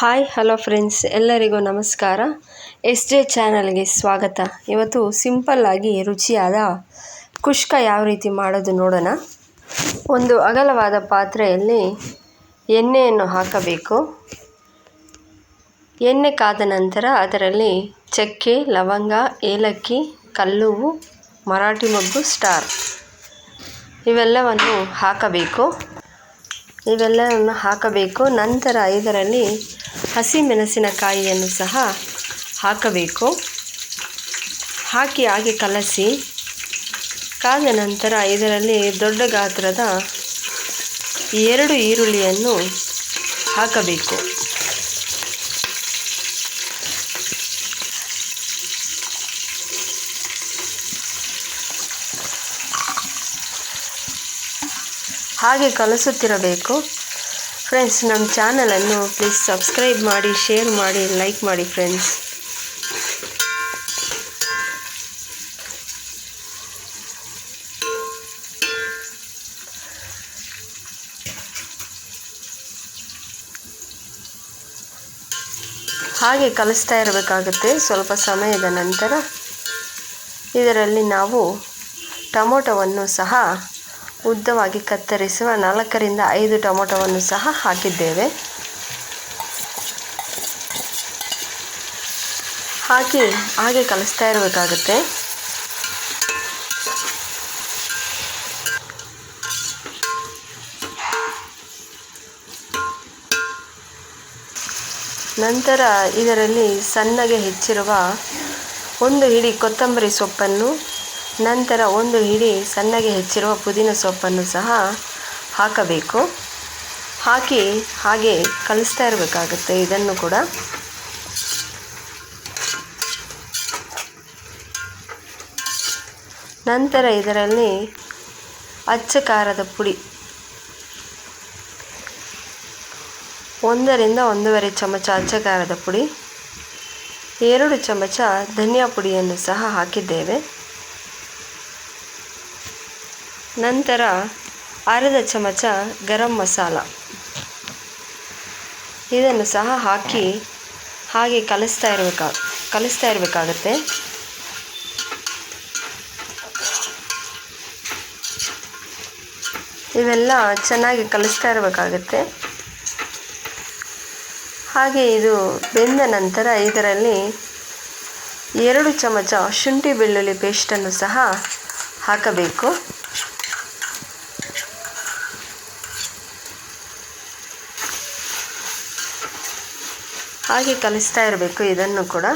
Hi, hello friends, ಎಲ್ಲರಿಗೂ ನಮಸ್ಕಾರ. S J ಚಾನಲ್ಗೆ ಸ್ವಾಗತ. ಇವತ್ತು ಸಿಂಪಲ್ಲಾಗಿ ರುಚಿಯಾದ ಕುಷ್ಕ ಯಾವ ರೀತಿ ಮಾಡೋದು ನೋಡೋಣ. ಒಂದು ಅಗಲವಾದ ಪಾತ್ರೆಯಲ್ಲಿ ಎಣ್ಣೆಯನ್ನು ಹಾಕಬೇಕು. ಎಣ್ಣೆ ಕಾದ ನಂತರ ಅದರಲ್ಲಿ ಚಕ್ಕೆ, ಲವಂಗ, ಏಲಕ್ಕಿ, ಕಲ್ಲುವು, ಮರಾಠಿ ಮೊಗ್ಗು, ಸ್ಟಾರ್ ಇವೆಲ್ಲವನ್ನು ಹಾಕಬೇಕು. ಇವೆಲ್ಲವನ್ನು ಹಾಕಬೇಕು. ನಂತರ ಇದರಲ್ಲಿ ಹಸಿಮೆಣಸಿನಕಾಯಿಯನ್ನು ಸಹ ಹಾಕಬೇಕು. ಹಾಕಿ ಹಾಗೆ ಕಲಸಿ, ಕಾದ ನಂತರ ಇದರಲ್ಲಿ ದೊಡ್ಡ ಗಾತ್ರದ ಎರಡು ಈರುಳ್ಳಿಯನ್ನು ಹಾಕಬೇಕು. ಹಾಗೆ ಕಲಿಸುತ್ತಿರಬೇಕು. ಫ್ರೆಂಡ್ಸ್ ನಮ್ಮ ಚಾನಲನ್ನು ಪ್ಲೀಸ್ ಸಬ್ಸ್ಕ್ರೈಬ್ ಮಾಡಿ ಶೇರ್ ಮಾಡಿ ಲೈಕ್ ಮಾಡಿ ಫ್ರೆಂಡ್ಸ್ ಹಾಗೆ ಕಲಿಸ್ತಾ ಇರಬೇಕಾಗುತ್ತೆ ಸ್ವಲ್ಪ ಸಮಯದ ನಂತರ. ಇದರಲ್ಲಿ ನಾವು ಟೊಮೊಟೊವನ್ನು ಸಹ ಉದ್ದವಾಗಿ ಕತ್ತರಿಸುವ ನಾಲ್ಕರಿಂದ ಐದು ಟೊಮೊಟೊವನ್ನು ಸಹ ಹಾಕಿದ್ದೇವೆ. ಹಾಕಿ ಹಾಗೆ ಕಲಿಸ್ತಾ ಇರಬೇಕಾಗುತ್ತೆ. ನಂತರ ಇದರಲ್ಲಿ ಸಣ್ಣಗೆ ಹೆಚ್ಚಿರುವ ಒಂದು ಹಿಡಿ ಕೊತ್ತಂಬರಿ ಸೊಪ್ಪನ್ನು ನಂತರ ಒಂದು ಹಿಡಿ ಸಣ್ಣಗೆ ಹೆಚ್ಚಿರುವ ಪುದೀನ ಸೊಪ್ಪನ್ನು ಸಹ ಹಾಕಬೇಕು. ಹಾಕಿ ಹಾಗೆ ಕಲಿಸ್ತಾ ಇರಬೇಕಾಗುತ್ತೆ. ಇದನ್ನು ಕೂಡ ನಂತರ ಇದರಲ್ಲಿ ಅಚ್ಚ ಖಾರದ ಪುಡಿ ಒಂದರಿಂದ ಒಂದೂವರೆ ಚಮಚ ಅಚ್ಚ ಖಾರದ ಪುಡಿ, ಎರಡು ಚಮಚ ಧನಿಯಾ ಪುಡಿಯನ್ನು ಸಹ ಹಾಕಿದ್ದೇವೆ. ನಂತರ ಅರ್ಧ ಚಮಚ ಗರಂ ಮಸಾಲ. ಇದನ್ನು ಸಹ ಹಾಕಿ ಹಾಗೆ ಕಲಿಸ್ತಾ ಇರಬೇಕು, ಕಲಿಸ್ತಾ ಇರಬೇಕಾಗತ್ತೆ. ಇವೆಲ್ಲ ಚೆನ್ನಾಗಿ ಕಲಿಸ್ತಾ ಇರಬೇಕಾಗತ್ತೆ. ಹಾಗೆ ಇದು ಬೆಂದ ನಂತರ ಇದರಲ್ಲಿ ಎರಡು ಚಮಚ ಶುಂಠಿ ಬೆಳ್ಳುಳ್ಳಿ ಪೇಸ್ಟನ್ನು ಸಹ ಹಾಕಬೇಕು. ಹಾಗೆ ಕಲಿಸ್ತಾ ಇರಬೇಕು, ಇದನ್ನು ಕೂಡ.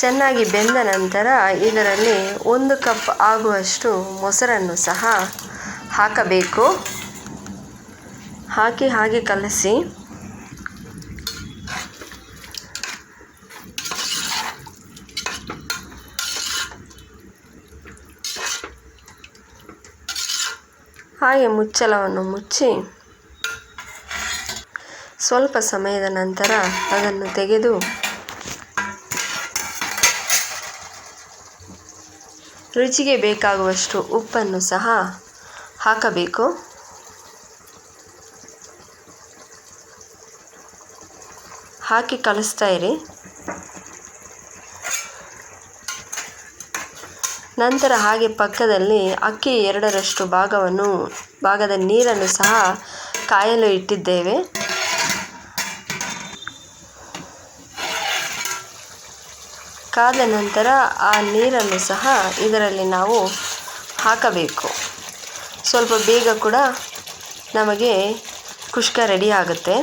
ಚೆನ್ನಾಗಿ ಬೆಂದ ನಂತರ ಇದರಲ್ಲಿ ಒಂದು ಕಪ್ ಆಗುವಷ್ಟು ಮೊಸರನ್ನು ಸಹ ಹಾಕಬೇಕು. ಹಾಕಿ ಹಾಗೆ ಕಲಸಿ. ಹಾಗೆ ಮುಚ್ಚಳವನ್ನು ಮುಚ್ಚಿ ಸ್ವಲ್ಪ ಸಮಯದ ನಂತರ ಅದನ್ನು ತೆಗೆದು ರುಚಿಗೆ ಬೇಕಾಗುವಷ್ಟು ಉಪ್ಪನ್ನು ಸಹ ಹಾಕಬೇಕು. ಹಾಕಿ ಕಲಿಸ್ತಾ ಇರಿ. ನಂತರ ಹಾಗೆ ಪಕ್ಕದಲ್ಲಿ ಅಕ್ಕಿ ಎರಡರಷ್ಟು ಭಾಗವನ್ನು, ಭಾಗದ ನೀರನ್ನು ಸಹ ಕಾಯಲು ಇಟ್ಟಿದ್ದೇವೆ. ಕಾದ ನಂತರ ಆ ನೀರನ್ನು ಸಹ ಇದರಲ್ಲಿ ನಾವು ಹಾಕಬೇಕು. ಸ್ವಲ್ಪ ಬೇಗ ಕೂಡ ನಮಗೆ ಕುಷ್ಕ ರೆಡಿ ಆಗುತ್ತೆ.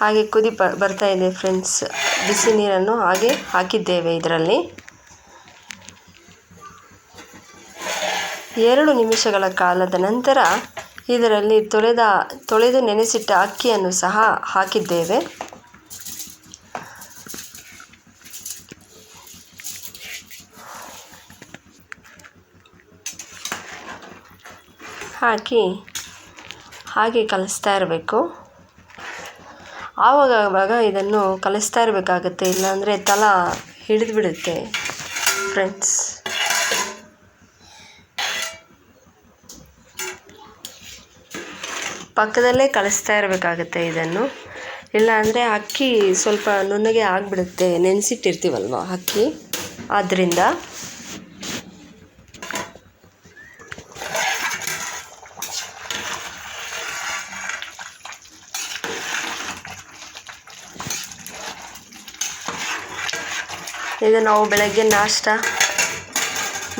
ಹಾಗೆ ಕುದಿ ಬರ್ತಾ ಇದೆ ಫ್ರೆಂಡ್ಸ್ ಬಿಸಿ ನೀರನ್ನು ಹಾಗೆ ಹಾಕಿದ್ದೇವೆ ಇದರಲ್ಲಿ. ಎರಡು ನಿಮಿಷಗಳ ಕಾಲದ ನಂತರ ಇದರಲ್ಲಿ ತೊಳೆದ, ತೊಳೆದು ನೆನೆಸಿಟ್ಟ ಅಕ್ಕಿಯನ್ನು ಸಹ ಹಾಕಿದ್ದೇವೆ. ಹಾಕಿ, ಹಾಗೆ ಕಲಿಸ್ತಾ ಇರಬೇಕು. ಆವಾಗ ಇದನ್ನು ಕಲಿಸ್ತಾ ಇರಬೇಕಾಗತ್ತೆ, ಇಲ್ಲಾಂದರೆ ತಲ ಹಿಡಿದ್ಬಿಡುತ್ತೆ ಫ್ರೆಂಡ್ಸ್ ಪಕ್ಕದಲ್ಲೇ ಕಲಿಸ್ತಾ ಇರಬೇಕಾಗತ್ತೆ ಇದನ್ನು. ಇಲ್ಲಾಂದರೆ ಅಕ್ಕಿ ಸ್ವಲ್ಪ ನುಣ್ಣಗೆ ಆಗಿಬಿಡುತ್ತೆ, ನೆನೆಸಿಟ್ಟಿರ್ತೀವಲ್ವ ಅಕ್ಕಿ? ಆದ್ದರಿಂದ ಇದು ನಾವು ಬೆಳಗ್ಗೆ ನಾಷ್ಟ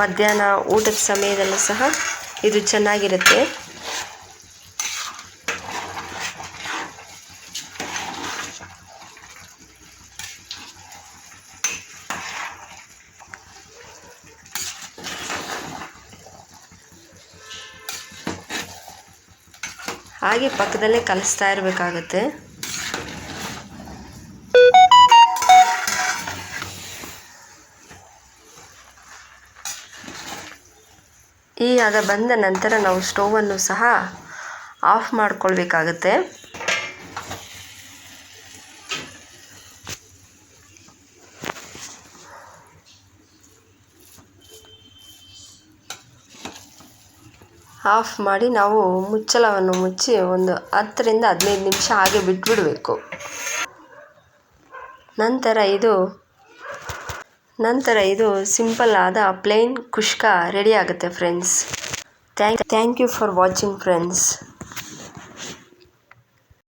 ಮಧ್ಯಾಹ್ನ ಊಟದ ಸಮಯದಲ್ಲೂ ಸಹ ಇದು ಚೆನ್ನಾಗಿರುತ್ತೆ. ಹಾಗೆ ಪಕ್ಕದಲ್ಲೇ ಕಲಿಸ್ತಾ ಇರಬೇಕಾಗತ್ತೆ. ಈ ಹದ ಬಂದ ನಂತರ ನಾವು ಸ್ಟೋವನ್ನು ಸಹ ಆಫ್ ಮಾಡಿಕೊಳ್ಬೇಕಾಗತ್ತೆ. ಆಫ್ ಮಾಡಿ ನಾವು ಮುಚ್ಚಳವನ್ನು ಮುಚ್ಚಿ ಒಂದು ಹತ್ತರಿಂದ ಹದಿನೈದು ನಿಮಿಷ ಹಾಗೆ ಬಿಟ್ಬಿಡಬೇಕು. ನಂತರ ಇದು ನಂತರ ಇದು ಸಿಂಪಲ್ ಆದ ಪ್ಲೇನ್ ಕುಷ್ಕ ರೆಡಿ ಆಗುತ್ತೆ friends thank thank you for watching friends